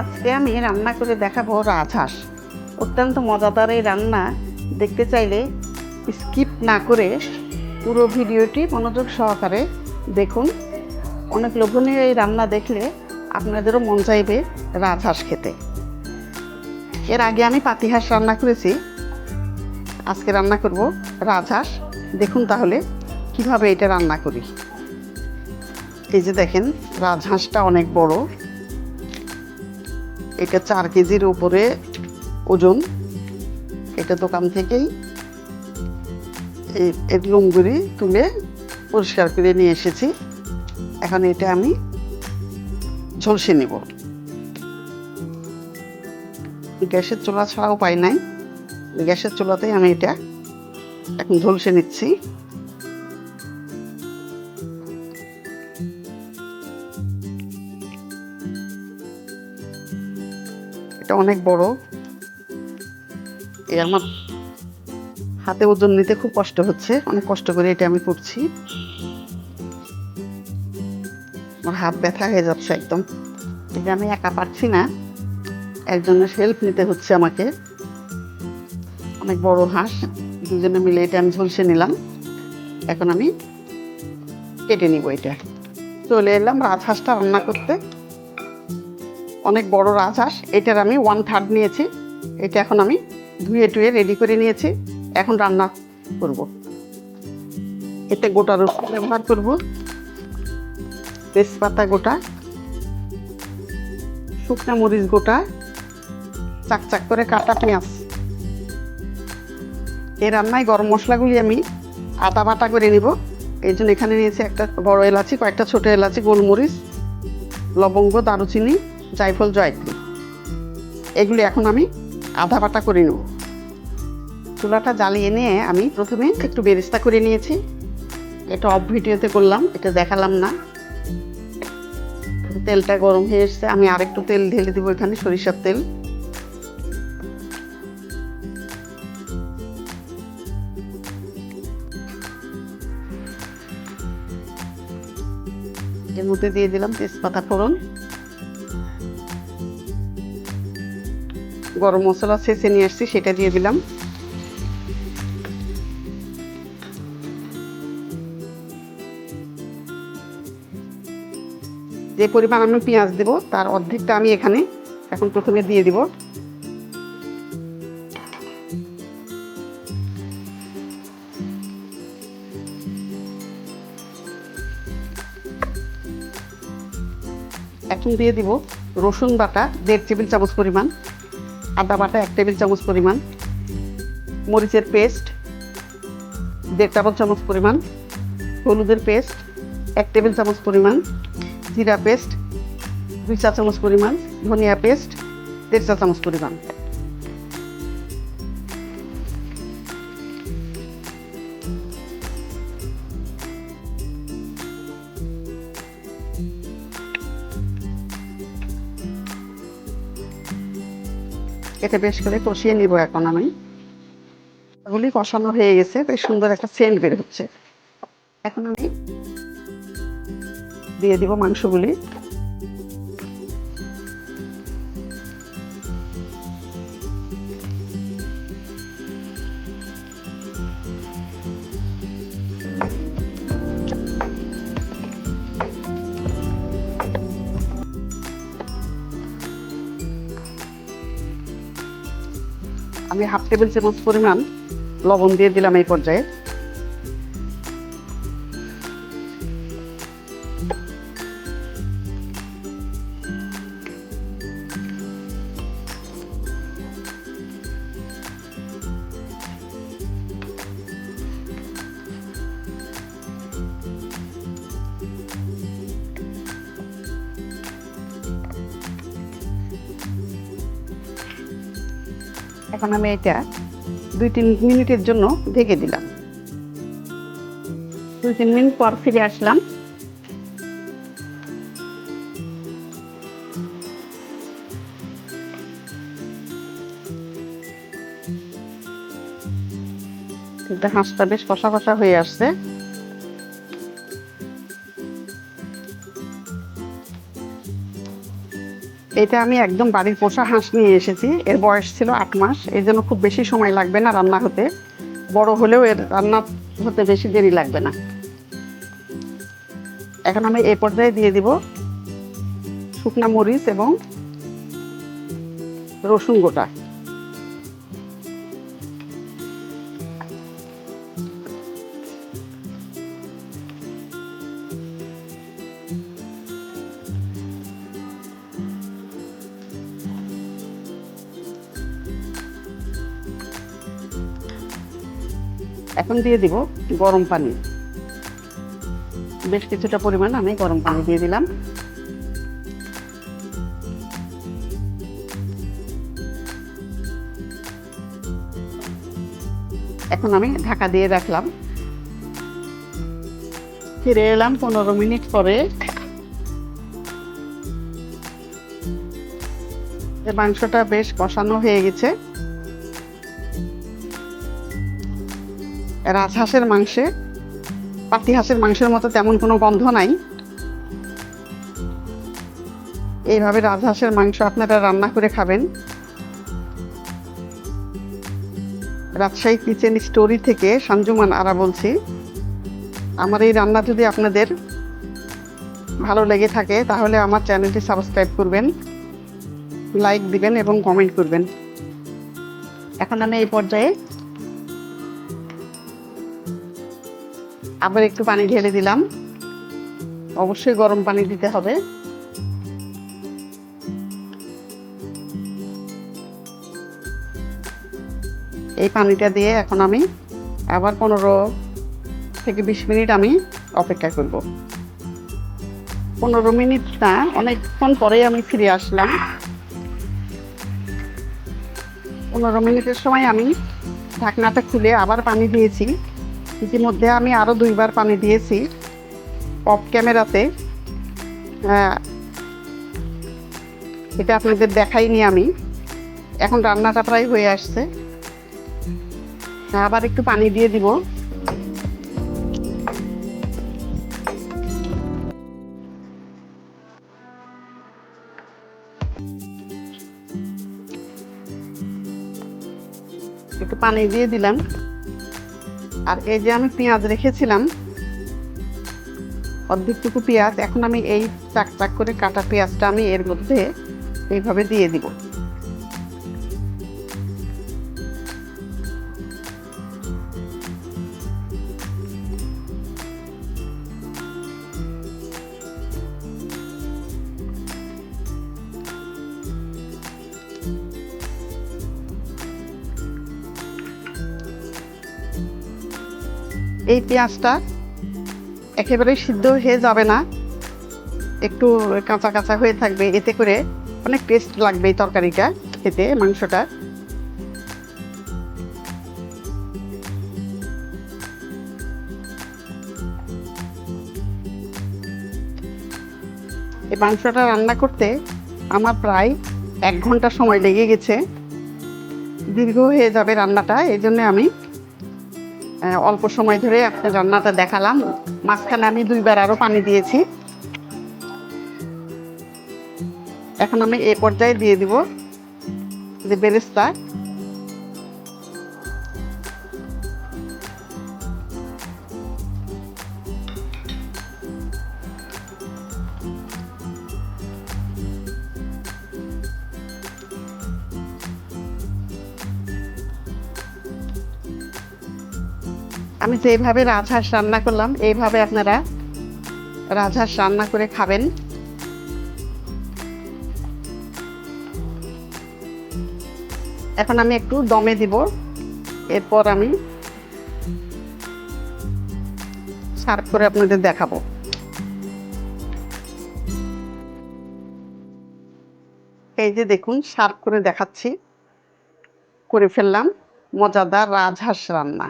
আজকে আমি রান্না করে দেখাবো রাজহাঁস। অত্যন্ত মজাদার এই রান্না। দেখতে চাইলে স্কিপ না করে পুরো ভিডিওটি মনোযোগ সহকারে দেখুন। অনেক লোভনীয় এই রান্না দেখলে আপনাদেরও মন চাইবে রাজহাঁস খেতে। এর আগে আমি পাতিহাঁস রান্না করেছি। আজকে রান্না করব রাজহাঁস। দেখুন তাহলে কীভাবে এটা রান্না করি। এই যে দেখেন, রাজহাঁসটা অনেক বড়। এটা চার কেজির উপরে ওজন। এটা দোকান থেকেই এই লোমগুলি তুলে পরিষ্কার করে নিয়ে এসেছি। এখন এটা আমি ঝলসে নেব। গ্যাসের চুলা ছাড়া উপায় নাই। গ্যাসের চুলাতেই আমি এটা এখন ঝলসে নিচ্ছি। এটা অনেক বড়। এই আমার হাতে ওজন নিতে খুব কষ্ট হচ্ছে। অনেক কষ্ট করে এটা আমি করছি। আমার হাত ব্যথা হয়ে যাচ্ছে একদম। এটা আমি একা পারছি না। একজনের হেল্প নিতে হচ্ছে আমাকে। অনেক বড় হাঁস। দুজনে মিলে এটা আমি ঝলসে নিলাম। এখন আমি কেটে নিব এটা। চলে এলাম রাজহাঁসটা রান্না করতে। অনেক বড় রাজহাঁস এটার আমি ওয়ান থার্ড নিয়েছি। এটা এখন আমি ধুয়ে টুয়ে রেডি করে নিয়েছি। এখন রান্না করব। এতে গোটা রসুন ব্যবহার করব। তেজপাতা গোটা, শুকনা মরিচ গোটা চাকচাক করে কাটা পেঁয়াজ। এ রান্নায় গরম মশলাগুলি আমি আটা বাটা করে নিব। এই জন্য এখানে নিয়েছি একটা বড় এলাচি, কয়েকটা ছোট এলাচি, গোলমরিচ, লবঙ্গ, দারুচিনি জায়ফল জয়ত্রী এগুলি এখন আমি আধা বাটা করে নেব। চুলাটা জ্বালিয়ে নিয়ে আমি প্রথমে একটু বেরেস্তা করে নিয়েছি। এটা অফ ভিডিওতে করলাম, এটা দেখালাম না। তেলটা গরম হয়ে এসছে, আমি আরেকটু তেল ঢেলে দেবো এখানে, সরিষার তেল। এর মধ্যে দিয়ে দিলাম তেজপাতা ফোড়ন। গরম মশলা ছেঁচে নিয়ে আসছি, সেটা দিয়ে দিলাম। যে পরিমাণ আমি পেঁয়াজ দেব, তার অর্ধেকটা আমি এখানে এখন প্রথমে দিয়ে দিব। এখন দিয়ে দিব রসুন বাটা, দেড় টেবিল চামচ পরিমাণ। আদা বাটা এক টেবিল চামচ পরিমাণ, মরিচের পেস্ট দেড় টেবিল চামচ পরিমাণ, হলুদের পেস্ট এক টেবিল চামচ পরিমাণ, জিরা পেস্ট দুই চা চামচ পরিমাণ, ধনিয়া পেস্ট দেড় চা চামচ পরিমাণ। এটা বেশ করে কষিয়ে নিব এখন আমি। এগুলি কষানো হয়ে গেছে বেশ সুন্দর একটা সেন্ট বের হচ্ছে। এখন আমি দিয়ে দিব মাংসগুলি। আমি হাফ টেবিল চামচ পরিমাণ লবণ দিয়ে দিলাম এই পর্যায়ে। এখন আমি এটা দুই তিন মিনিটের জন্য ঢেকে দিলাম। দুই তিন মিনিট পর ফিরে আসলাম। হাঁসটা বেশ কষা কষা হয়ে আসছে। এটা আমি একদম বাড়ির পোষা হাঁস নিয়ে এসেছি। এর বয়স ছিল আট মাস। এই জন্য খুব বেশি সময় লাগবে না রান্না হতে। বড় হলেও এর রান্না হতে বেশি দেরি লাগবে না। এখন আমি এই পর্যায়ে দিয়ে দিব শুকনা মরিচ এবং রসুন গোটা। এখন দিয়ে দিব গরম পানি। বেশ কিছুটা পরিমাণ আমি গরম পানি দিয়ে দিলাম। এখন আমি ঢাকা দিয়ে রাখলাম। ফিরে এলাম পনেরো মিনিট পরে। মাংসটা বেশ কষানো হয়ে গেছে। রাজহাঁসের মাংসে পাতি হাঁসের মাংসের মতো তেমন কোনো গন্ধ নাই। এইভাবে রাজহাঁসের মাংস আপনারা রান্না করে খাবেন। রাজশাহী কিচেন স্টোরি থেকে সঞ্জুমান আরা বলছি। আমার এই রান্না যদি আপনাদের ভালো লেগে থাকে, তাহলে আমার চ্যানেলটি সাবস্ক্রাইব করবেন, লাইক দিবেন এবং কমেন্ট করবেন। এখন আমি এই পর্যায়ে আবার একটু পানি ঢেলে দিলাম। অবশ্যই গরম পানি দিতে হবে। এই পানিটা দিয়ে এখন আমি আবার পনেরো থেকে বিশ মিনিট আমি অপেক্ষা করব। পনেরো মিনিট না, অনেকক্ষণ পরেই আমি ফিরে আসলাম। পনেরো মিনিটের সময় আমি ঢাকনাটা খুলে আবার পানি দিয়েছি। ইতিমধ্যে আমি আরও দুইবার পানি দিয়েছি অফ ক্যামেরাতে। হ্যাঁ, এটা আপনাদের দেখাইনি আমি। এখন রান্নাটা প্রায় হয়ে আসছে। আবার একটু পানি দিয়ে দিব। একটু পানি দিয়ে দিলাম। আর এই যে আমি পেঁয়াজ রেখেছিলাম, অর্ধেকটুকু পেঁয়াজ, এখন আমি এই চাক চাক করে কাটা পেঁয়াজটা আমি এর মধ্যে এইভাবে দিয়ে দিব। এই পেঁয়াজটা একেবারে সিদ্ধ হয়ে যাবে না। একটু কাঁচা কাঁচা হয়ে থাকবে, এতে করে অনেক টেস্ট লাগবে এই তরকারিটা খেতে, মাংসটা। এই মাংসটা রান্না করতে আমার প্রায় এক ঘণ্টা সময় লেগে গেছে। দীর্ঘ হয়ে যাবে রান্নাটা এই জন্য আমি অল্প সময় ধরে আপনার রান্নাটা দেখালাম। মাঝখানে আমি দুইবার আরও পানি দিয়েছি। এখন আমি এ পর্যায়ে দিয়ে দিব যে বেরেস্তা। আমি যেভাবে রাজহাঁস রান্না করলাম, এইভাবে আপনারা রাজহাঁস রান্না করে খাবেন। এখন আমি একটু দমে দিব। এরপর আমি সার্ভ করে আপনাদের দেখাবো। এই যে দেখুন, সার্ভ করে দেখাচ্ছি। করে ফেললাম। মজাদার রাজহাঁস রান্না।